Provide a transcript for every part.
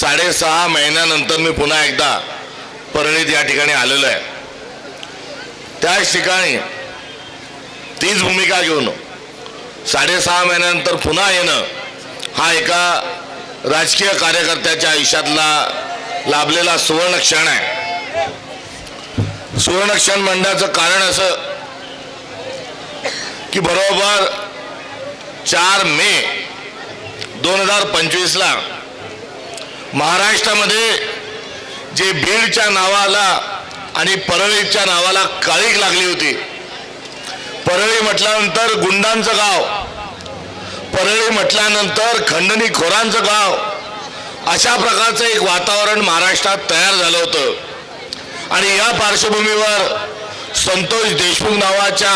साडेसहा महिन्यानंतर मी पुन्हा एकदा परळीत या ठिकाणी आलेलो आहे. त्याच ठिकाणी तीच भूमिका घेऊन साडेसहा महिन्यानंतर पुन्हा येणं हा एका राजकीय कार्यकर्त्याच्या आयुष्यातला लाभलेला सुवर्ण क्षण आहे. सुवर्ण क्षण म्हणण्याचं कारण असं की बरोबर चार मे दोन हजार पंचवीसला महाराष्ट्रामध्ये जे बीडच्या नावाला आणि परळीच्या नावाला काळीक लागली होती. परळी म्हटल्यानंतर गुंडांचं गाव परळी म्हटल्यानंतर खंडणी खोरांचं गाव अशा प्रकारचं एक वातावरण महाराष्ट्रात तयार झालं होतं. आणि या पार्श्वभूमीवर संतोष देशमुख नावाच्या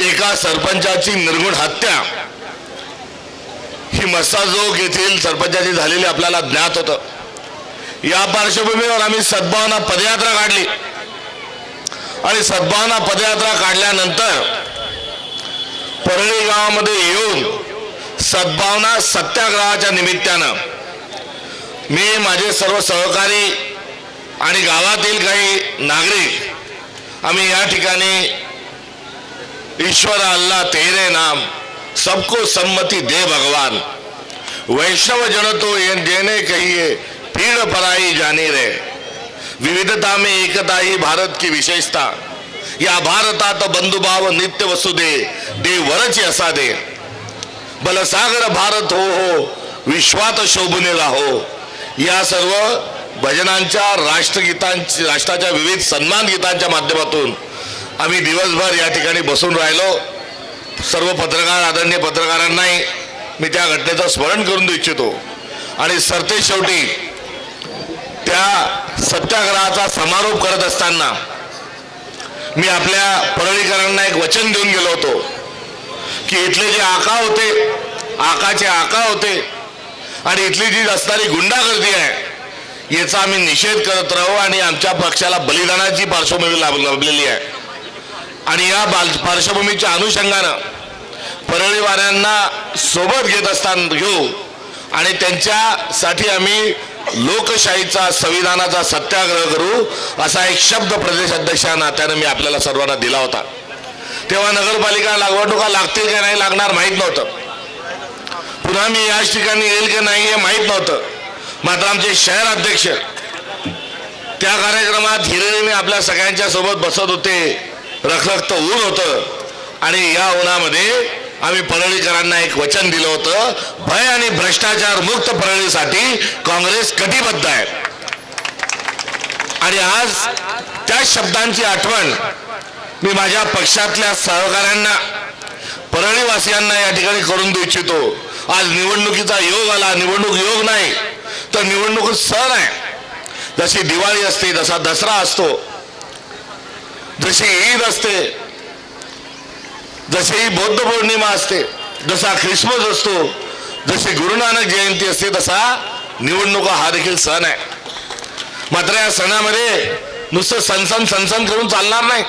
एका सरपंचाची निर्गुण हत्या ही मस्साजोग येथील सरपंचाची झालेली आपल्याला ज्ञात होतं. या पार्श्वभूमीवर आम्ही सद्भावना पदयात्रा काढली. आणि सद्भावना पदयात्रा काढल्यानंतर परळी गावामध्ये येऊन सद्भावना सत्याग्रहाच्या निमित्तानं मी माझे सर्व सहकारी आणि गावातील काही नागरिक आम्ही या ठिकाणी ईश्वर अल्लाह तेरे नाम सबको सम्मति दे भगवान। वैष्णव जन तो ये देने कहिए पीड़ पराई जानी रे। विविधता में एकता ही भारत की विशेषता। या भारतात बंधुभाव नित्य वसुदे दे वरची असा दे। बलसागर भारत हो हो विश्वात शोभनेला हो या सर्व भजनांच्या राष्ट्रगीतांची राष्ट्राच्या विविध सन्मान गीतांच्या माध्यमातून आम्ही दिवसभर या ठिकाणी बसून राहिलो। सर्व पत्रकार आदरणीय पत्रकारांनाही मी त्या घटनेचं स्मरण करून देऊ इच्छितो. आणि सरते शेवटी त्या सत्याग्रहाचा समारोप करत असताना मी आपल्या परळीकरांना एक वचन देऊन गेलो होतो की इथले जे आका होते आकाचे आका होते आणि इथली जी असणारी गुंडागर्दी आहे याचा आम्ही निषेध करत राहू आणि आमच्या पक्षाला बलिदानाची पार्श्वभूमी लाभ लाभलेली आहे. आणि या बाल पार्श्वभूमीच्या अनुषंगानं परळीवाऱ्यांना सोबत घेत असताना घेऊ आणि त्यांच्यासाठी आम्ही लोकशाहीचा संविधानाचा सत्याग्रह करू असा एक शब्द प्रदेश अध्यक्षा नात्यानं मी आपल्याला सर्वांना दिला होता. तेव्हा नगरपालिका लागवडणुका लागतील की नाही लागणार माहीत नव्हतं. पुन्हा मी याच ठिकाणी येईल की नाही हे माहीत नव्हतं. मात्र आमचे शहर अध्यक्ष त्या कार्यक्रमात हिरिरीने आपल्या सगळ्यांच्या सोबत बसत होते. रखरखत ऊन होतं. आणि या उन्हामध्ये आम्ही परळीकरांना एक वचन दिलं होतं भय आणि भ्रष्टाचार मुक्त परळीसाठी काँग्रेस कटिबद्ध आहे. आणि आज त्या शब्दांची आठवण मी माझ्या पक्षातल्या सहकाऱ्यांना परळीवासियांना या ठिकाणी करून देऊ इच्छितो. आज निवडणुकीचा योग आला निवडणूक योग नाही तर निवडणूक सण आहे. जशी दिवाळी असते जसा दसरा असतो. जशी ईद असते जशी ही बौद्ध पौर्णिमा असते जसा ख्रिसमस असतो जशी गुरु नानक जयंती असते तसा निवडणुका हा देखील सण आहे. मात्र या सणामध्ये नुसतं सणसण सणसण करून चालणार नाही.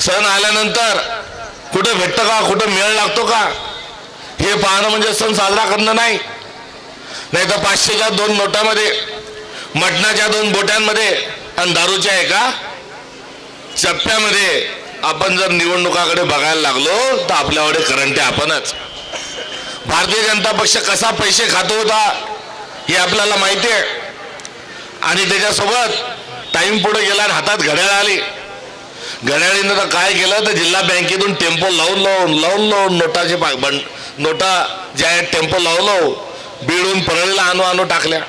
सण आल्यानंतर कुठं भेटतं का कुठं मेळ लागतो का हे पाहणं म्हणजे सण साजरा करणं नाही. नाही तर पाचशेच्या दोन नोटामध्ये मटणाच्या दोन बोट्यांमध्ये आणि दारूच्या एका चप्प्यामध्ये आपण जर निवडणुकाकडे बघायला लागलो तर आपल्याकडे करंटे आपणच. भारतीय जनता पक्ष कसा पैसे खातो होता हे आपल्याला माहिती आहे. आणि त्याच्यासोबत टाइम पुढे गेला आणि हातात घड्याळ आली. घड्याळीनं तर काय केलं तर जिल्हा बँकेतून टेम्पो लावून लावून लावून लावून नोटाचे पा- बंड नोटा ज्या आहेत टेम्पो लावलो बिळून परळीला आणू आणू टाकल्या.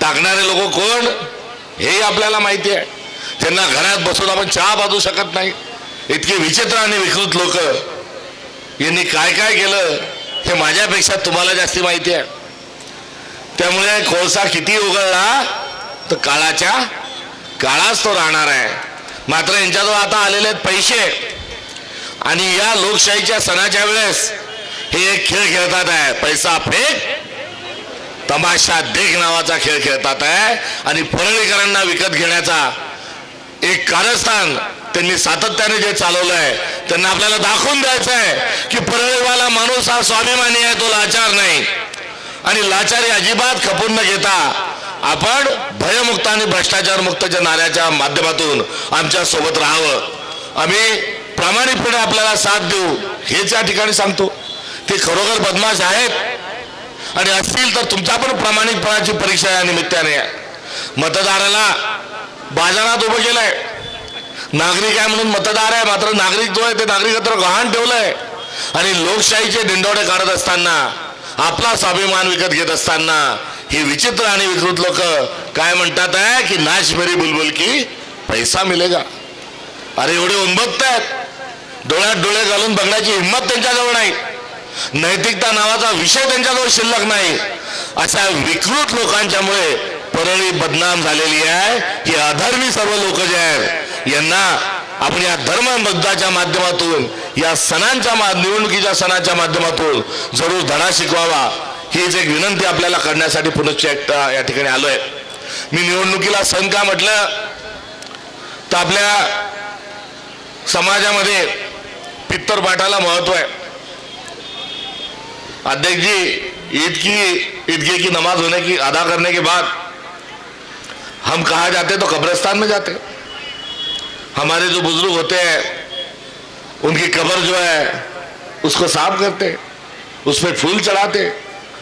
टाकणारे लोक कोण? हेही आपल्याला माहिती आहे. त्यांना घरात बसून आपण चहा बाजू शकत नाही. इतके विचित्र आणि विकृत लोक यांनी काय काय केलं हे माझ्यापेक्षा तुम्हाला जास्ती माहिती आहे. त्यामुळे कोळसा किती उघडला तर काळाच्या काळाच तो राहणार आहे. मात्र यांच्याजवळ आता आलेले आहेत पैसे. आणि या लोकशाहीच्या सणाच्या वेळेस हे एक खेळ खेळतात आहे. पैसा फेक तमाशा देख नावाचा खेळ खेळतात आहे. आणि फरळीकरांना विकत घेण्याचा एक कारस्थान त्यांनी सातत्याने जे चालवलं आहे त्यांना आपल्याला दाखवून द्यायचं आहे की परळीवाला माणूस हा स्वाभिमानी आहे तो लाचार नाही. आणि लाचारी अजिबात खपून न घेता आपण भयमुक्त आणि भ्रष्टाचार मुक्तच्या नाऱ्याच्या माध्यमातून आमच्यासोबत राहावं. आम्ही प्रामाणिकपणे आपल्याला साथ देऊ हेच या ठिकाणी सांगतो. ते खरोखर बदमाश आहेत. आणि असतील तर तुमच्या पण प्रामाणिकपणाची परीक्षा या निमित्ताने. मतदाराला बाजारात उभं केलंय. नागरिक आहे म्हणून मतदार आहे मात्र नागरिक जो आहे ते नागरिकत्व गहाण ठेवलंय. आणि लोकशाहीचे दिंडोडे काढत असताना आपला स्वाभिमान विकत घेत असताना ही विचित्र आणि विकृत लोक काय म्हणतात आहे की नाश भरी बुलबुल की पैसा मिलेगा. अरे एवढे उन्मत्त आहेत. डोळ्यात डोळे घालून बघण्याची हिंमत त्यांच्याजवळ नाही. नैतिकता नावाचा विषय त्यांच्याजवळ शिल्लक नाही. अशा विकृत लोकांच्यामुळे परळी बदनाम झालेली आहे. ही अधर्मी सर्व लोक जे आहेत यांना आपण या धर्मबद्धाच्या माध्यमातून या सणांच्या मा- निवडणुकीच्या सणाच्या माध्यमातून जरूर धडा शिकवावा. हीच एक विनंती आपल्याला करण्यासाठी पुनश्च या ठिकाणी आलोय. मी निवडणुकीला सण का म्हटलं? तर आपल्या समाजामध्ये पित्तर पाठाला महत्त्व आहे. अध्यक्ष जी ईद की ईदगे की नमाज होने की अदा करने के बाद हम कहाँ जाते तो कब्रस्तान में जाते हमारे जो बुजुर्ग होते हैं उनकी कब्र जो है उसको साफ करते उस पर फूल चढ़ाते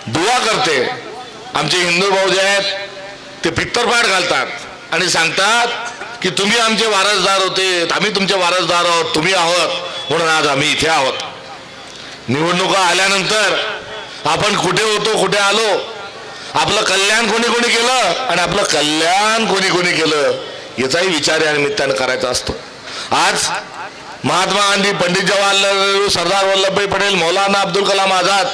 दुआ करते आमचे हिंदू भाऊ जे आहेत ते पित्तरपाठ घालतात आणि सांगतात की तुम्ही आमचे वारसदार होते आम्ही तुमचे वारसदार आहोत तुम्ही आहोत म्हणून आज आम्ही इथे आहोत। निवडणुका आल्यानंतर आपण कुठे होतो कुठे आलो आपलं कल्याण कोणी कोणी केलं? आणि आपलं कल्याण कोणी कोणी केलं याचाही विचार या निमित्तानं करायचा असतो. आज महात्मा गांधी पंडित जवाहरलाल नेहरू सरदार वल्लभभाई पटेल मौलाना अब्दुल कलाम आझाद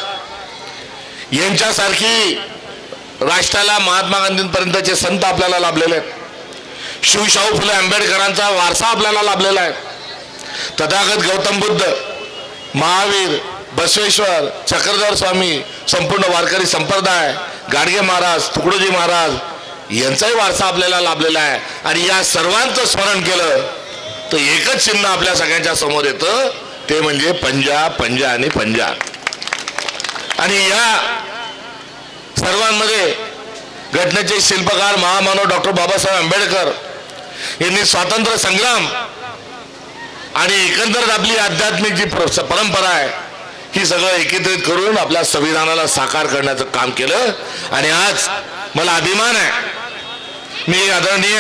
यांच्यासारखी राष्ट्राला महात्मा गांधींपर्यंतचे संत आपल्याला लाभलेले आहेत. शिवशाहू फुले आंबेडकरांचा वारसा आपल्याला लाभलेला आहे. तथागत गौतम बुद्ध महावीर बसवेश्वर चक्रधर स्वामी संपूर्ण वारकरी संप्रदाय गाडगे महाराज तुकडोजी महाराज यांचाही वारसा आपल्याला लाभलेला आहे. आणि या सर्वांचं स्मरण केलं तर एकच चिन्ह आपल्या सगळ्यांच्या समोर येतं. ते म्हणजे पंजा पंजा आणि पंजा. आणि या सर्वांमध्ये घटनेचे शिल्पकार महामानव डॉक्टर बाबासाहेब आंबेडकर यांनी स्वातंत्र्य संग्राम आणि एकंदर आपली आध्यात्मिक जी परंपरा आहे ही सगळं एकत्रित करून आपल्या संविधानाला साकार करण्याचं काम केलं. आणि आज मला अभिमान आहे मी आदरणीय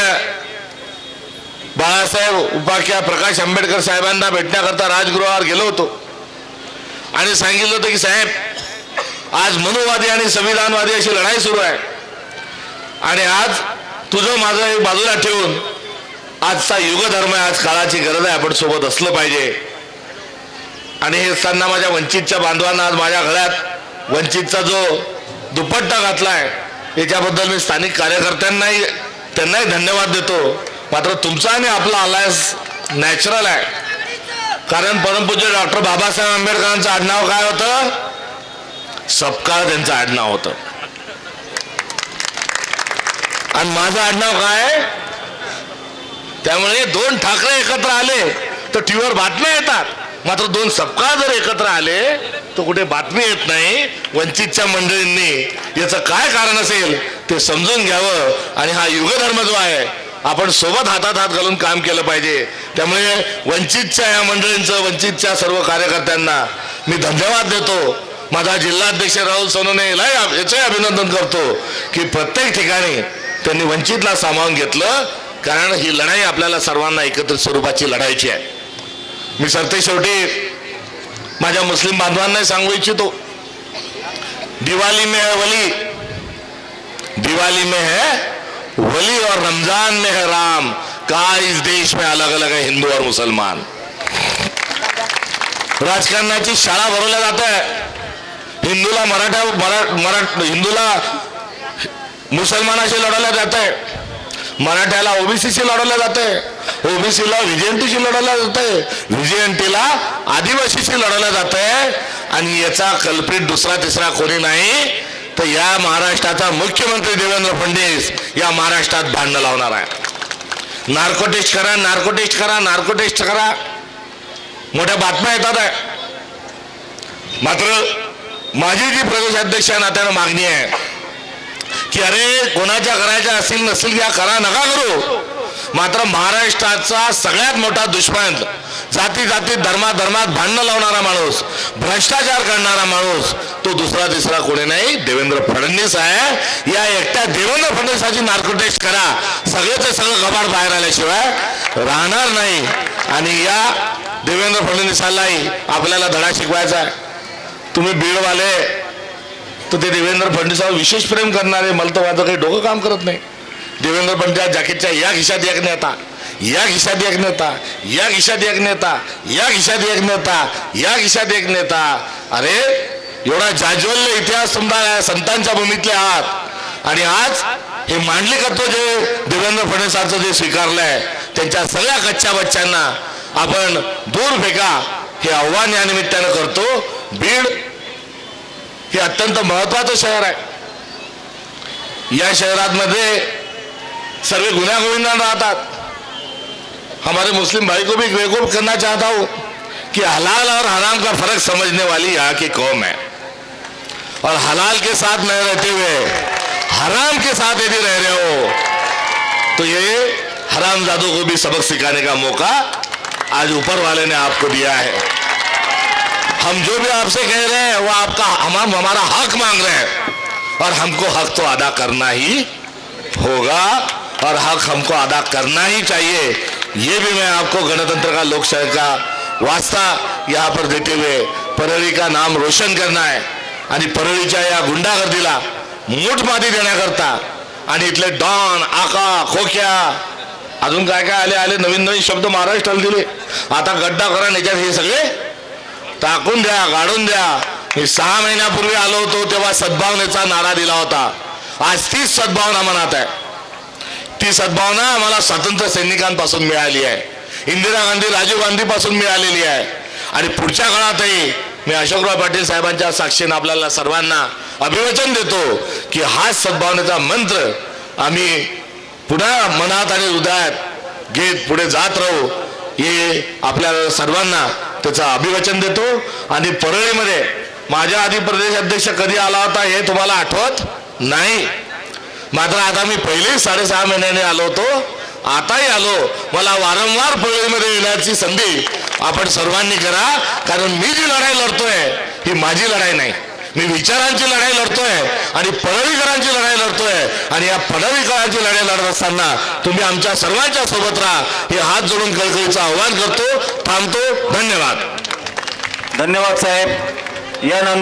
बाळासाहेब उपाख्या प्रकाश आंबेडकर साहेबांना भेटण्याकरता राजगृहावर गेलो होतो. आणि सांगितलं होतं की साहेब आज मनुवादी आणि संविधानवादी अशी लढाई सुरू आहे. आणि आज तुझं माझं एक बाजूला ठेवून आजचा युगधर्म आहे आज काळाची गरज आहे आपण सोबत असलं पाहिजे. आणि हे असताना माझ्या वंचितच्या बांधवांना आज माझ्या घरात वंचितचा जो दुपट्टा घातला आहे याच्याबद्दल मी स्थानिक कार्यकर्त्यांनाही त्यांनाही धन्यवाद देतो. मात्र तुमचा आणि आपला अलायन्स नॅचरल आहे. कारण परमपूज्य डॉक्टर बाबासाहेब आंबेडकरांचं आडनाव काय होतं? सपकाळ त्यांचं आडनाव होतं. आणि माझं आडनाव काय? त्यामुळे दोन ठाकरे एकत्र आले तर टीव्हीवर बातम्या येतात. मात्र दोन सपकाळ जर एकत्र आले तर कुठे बातमी येत नाही. वंचितच्या मंडळींनी याचं काय कारण असेल? ते समजून घ्यावं आणि हा युगधर्म जो आहे आपण सोबत हातात हात घालून काम केलं पाहिजे. त्यामुळे वंचितच्या या मंडळींचं वंचितच्या सर्व कार्यकर्त्यांना मी धन्यवाद देतो. माझा जिल्हाध्यक्ष राहुल सोनोने यालाही याचंही अभिनंदन करतो की प्रत्येक ठिकाणी त्यांनी वंचितला सामावून घेतलं कारण ही लढाई आपल्याला सर्वांना एकत्रित स्वरूपाची लढायची आहे. मी सरते शेवटी माझ्या मुस्लिम बांधवांनाही सांगू इच्छितो. दिवाली मेळवली वली दिवाली में है वली और रमजान में है राम। कहा इस देश में अलग अलग है हिंदू और मुसलमान। राजकारणाची शाळा भरवल्या जात आहे. हिंदूला मराठा मरा मरा हिंदूला मुसलमानाशी लढवल्या जात आहे. मराठ्याला ओबीसीशी लढवल्या आहे. ओबीसीला व्हिजेंटीशी लढवल्या आहे. व्हिजेंटीला आदिवासीशी लढवल्या आहे. आणि याचा कल्पित दुसरा तिसरा कोणी नाही तर या महाराष्ट्राचा मुख्यमंत्री देवेंद्र फडणवीस या महाराष्ट्रात भांडणं लावणार आहे. नार्को टेस्ट करा नार्को टेस्ट करा नार्को टेस्ट करा. मोठ्या बातम्या येतात आहे. मात्र माझी जी प्रदेशाध्यक्ष या नात्यानं मागणी आहे की अरे कोणाच्या करायच्या असतील नसतील या करा नका करू. मात्र महाराष्ट्राचा सगळ्यात मोठा दुश्मन जाती जाती धर्मा धर्मात भांडणं लावणारा माणूस भ्रष्टाचार करणारा माणूस तो दुसरा तिसरा कोणी नाही. देवेंद्र फडणवीस आहे. या एकट्या देवेंद्र फडणवीसाची नार्कोटेस्ट करा. सगळेच सगळं कबाड बाहेर आल्याशिवाय राहणार नाही. आणि या देवेंद्र फडणवीसालाही आपल्याला धडा शिकवायचा आहे. तुम्ही बीडवाले तर ते देवेंद्र फडणवीसावर विशेष प्रेम करणारे मला तर माझं काही डोकं काम करत नाही. देवेंद्र फडणवीस जॅकेटच्या या खिशात एक नेता या खिशात एक नेता या खिशात एक नेता या खिशात एक नेता या खिशात एक नेता. अरे एवढा जाज्वल्य इतिहास समजा संतांच्या भूमीतले आहात. आणि आज हे मांडलिकत्व जे देवेंद्र फडणवीसांचं जे स्वीकारलंय त्यांच्या सगळ्या कच्च्या बच्च्यांना आपण दूर फेका हे आव्हान या निमित्तानं करतो. बीड हे अत्यंत महत्वाचं शहर आहे. या शहरात मध्ये सर्व गुन्ह्यागोविंदा राहतात हमारे मुस्लिम भाई को भी बेवकूफ़ करना चाहता हूँ कि हलाल और हराम का फ़र्क समझने वाली यहाँ की कौम है। और हलाल के साथ न रहते हुए, हराम के साथ यदि रह रहे हो तो ये हराम जादू को भी सबक सिखाने का मौका आज ऊपर वाले ने आपको दिया है। हम जो भी आपसे कह रहे हैं, वो आपका हम हमारा हक मांग रहे हैं। और हमको हक तो अदा करना ही होगा। और हक हमको अदा करना ही चाहिए। ये भी मैं आपको गणतंत्र का लोकशाही का वास्ता यहाँ पर देते हुए परळी का नाम रोशन करना है। आणि परळीच्या या गुंडागर्दीला मूठ माती देण्याकरता आणि इथले डॉन आका खोक्या अजून काय काय आले आले नवीन नवीन शब्द महाराष्ट्राला दिले. आता गड्डा करा याच्यात हे सगळे टाकून द्या गाडून द्या. मी सहा महिन्यापूर्वी आलो होतो तेव्हा सद्भावनेचा नारा दिला होता. आज तीच सद्भावना मनात आहे. ती सद्भावना आम्हाला स्वातंत्र्य सैनिकांपासून मिळाली आहे. इंदिरा गांधी राजीव गांधीपासून मिळालेली आहे. आणि पुढच्या काळातही मी अशोकराव पाटील साहेबांच्या साक्षीने आपल्याला सर्वांना अभिवचन देतो की हाच सद्भावनेचा मंत्र आम्ही पुन्हा मनात आणि हृदयात घेत पुढे जात राहू हे आपल्या सर्वांना त्याचं अभिवचन देतो. आणि परळीमध्ये माझ्या आधी प्रदेश अध्यक्ष कधी आला होता हे तुम्हाला आठवत नाही? मात्र आता मी पहिलेच साडेसहा महिन्याने आलो होतो. आताही आलो. मला वारंवार परळीमध्ये येण्याची संधी आपण सर्वांनी करा. कारण मी जी लढाई लढतोय ही माझी लढाई नाही. मी विचारांची लढाई लढतोय आणि पडवीकरांची लढाई लढतोय. आणि या पडवीकरांची लढाई लढत असताना तुम्ही आमच्या सर्वांच्या सोबत राहा. हे हात जोडून कळकळीचं आव्हान करतो थांबतो. धन्यवाद. धन्यवाद साहेब. यानंतर